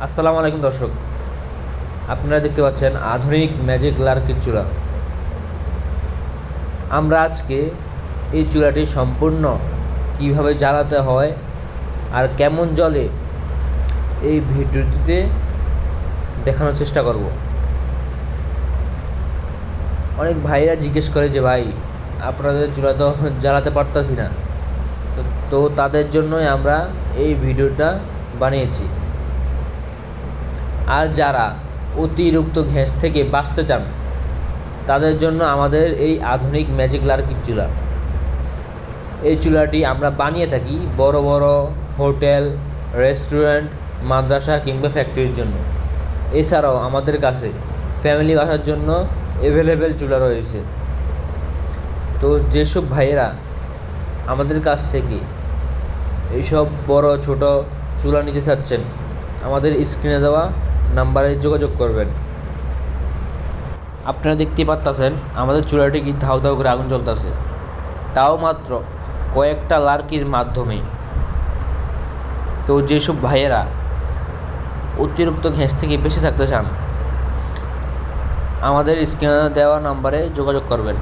আসসালামু আলাইকুম দর্শক। আপনারা দেখতে পাচ্ছেন আধুনিক ম্যাজিক লার্কির চূড়া আমরা আজকে এই চূড়াটি সম্পূর্ণ কীভাবে জ্বালাতে হয় আর কেমন জলে এই ভিডিওটিতে দেখানোর চেষ্টা করব। অনেক ভাইরা জিজ্ঞেস করে যে, ভাই, আপনাদের চূড়া তো জ্বালাতে পারতাছি না। তো- তো তাদের জন্যই আমরা এই ভিডিওটা বানিয়েছি। আর যারা অতিরিক্ত ঘ্যাস থেকে বাঁচতে চান, তাদের জন্য আমাদের এই আধুনিক ম্যাজিক লার্কির চুলা। এই চুলাটি আমরা বানিয়ে থাকি বড় বড় হোটেল, রেস্টুরেন্ট, মাদ্রাসা কিংবা ফ্যাক্টরির জন্য। এছাড়াও আমাদের কাছে ফ্যামিলি বাসার জন্য অ্যাভেলেবেল চুলা রয়েছে। তো যেসব ভাইয়েরা আমাদের কাছ থেকে এইসব বড় ছোট চুলা নিতে চাচ্ছেন, আমাদের স্ক্রিনে দেওয়া নাম্বারে যোগাযোগ করবেন। আপনারা দেখতে পাচ্ছেন আমাদের চুলাটি কি ধাউ ধাউ করে আগুন জ্বলতেছে। তাও মাত্র কয়েকটা লার্কির মাধ্যমে তো যেসব ভাইয়েরা অতিরিক্ত ঘ্যাস থেকে বেঁচে থাকতে চান, আমাদের স্ক্রিনে দেওয়া নাম্বারে যোগাযোগ করবেন।